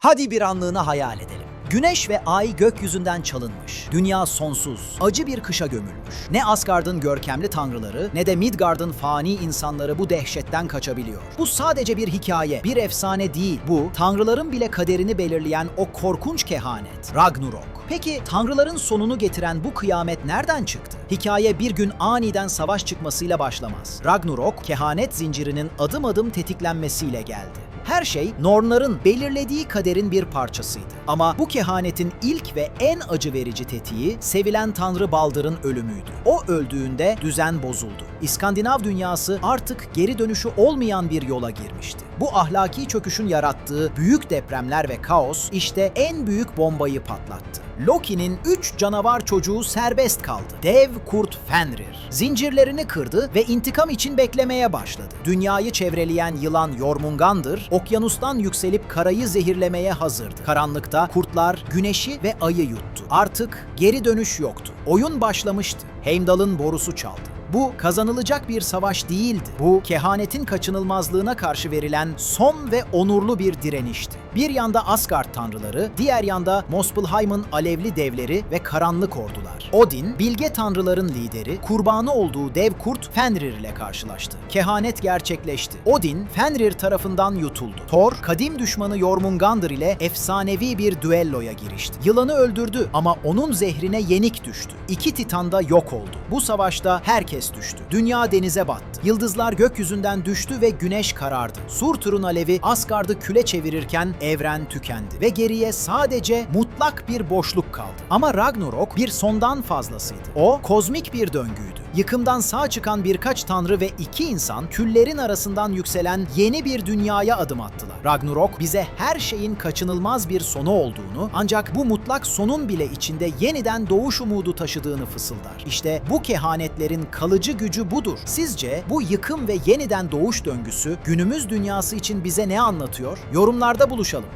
Hadi bir anlığına hayal edelim. Güneş ve ay gökyüzünden çalınmış. Dünya sonsuz, acı bir kışa gömülmüş. Ne Asgard'ın görkemli tanrıları ne de Midgard'ın fani insanları bu dehşetten kaçabiliyor. Bu sadece bir hikaye, bir efsane değil. Bu, tanrıların bile kaderini belirleyen o korkunç kehanet, Ragnarok. Peki tanrıların sonunu getiren bu kıyamet nereden çıktı? Hikaye bir gün aniden savaş çıkmasıyla başlamaz. Ragnarok, kehanet zincirinin adım adım tetiklenmesiyle geldi. Her şey Nornların belirlediği kaderin bir parçasıydı. Ama bu kehanetin ilk ve en acı verici tetiği sevilen tanrı Baldır'ın ölümüydü. O öldüğünde düzen bozuldu. İskandinav dünyası artık geri dönüşü olmayan bir yola girmişti. Bu ahlaki çöküşün yarattığı büyük depremler ve kaos işte en büyük bombayı patlattı. Loki'nin üç canavar çocuğu serbest kaldı. Dev kurt Fenrir. Zincirlerini kırdı ve intikam için beklemeye başladı. Dünyayı çevreleyen yılan Jormungandr, okyanustan yükselip karayı zehirlemeye hazırdı. Karanlıkta kurtlar güneşi ve ayı yuttu. Artık geri dönüş yoktu. Oyun başlamıştı. Heimdall'ın borusu çaldı. Bu kazanılacak bir savaş değildi. Bu kehanetin kaçınılmazlığına karşı verilen son ve onurlu bir direnişti. Bir yanda Asgard tanrıları, diğer yanda Muspelheim'ın alevli devleri ve karanlık ordular. Odin, bilge tanrıların lideri, kurbanı olduğu dev kurt Fenrir ile karşılaştı. Kehanet gerçekleşti. Odin, Fenrir tarafından yutuldu. Thor, kadim düşmanı Jormungandr ile efsanevi bir düelloya girişti. Yılanı öldürdü ama onun zehrine yenik düştü. İki titan da yok oldu. Bu savaşta herkes düştü. Dünya denize battı. Yıldızlar gökyüzünden düştü ve güneş karardı. Surtur'un alevi Asgard'ı küle çevirirken evren tükendi ve geriye sadece mutlak bir boşluk kaldı. Ama Ragnarok bir sondan fazlasıydı. O kozmik bir döngüydü. Yıkımdan sağ çıkan birkaç tanrı ve iki insan küllerin arasından yükselen yeni bir dünyaya adım attılar. Ragnarok bize her şeyin kaçınılmaz bir sonu olduğunu ancak bu mutlak sonun bile içinde yeniden doğuş umudu taşıdığını fısıldar. İşte bu kehanetlerin kalıcı gücü budur. Sizce bu yıkım ve yeniden doğuş döngüsü günümüz dünyası için bize ne anlatıyor? Yorumlarda buluşalım.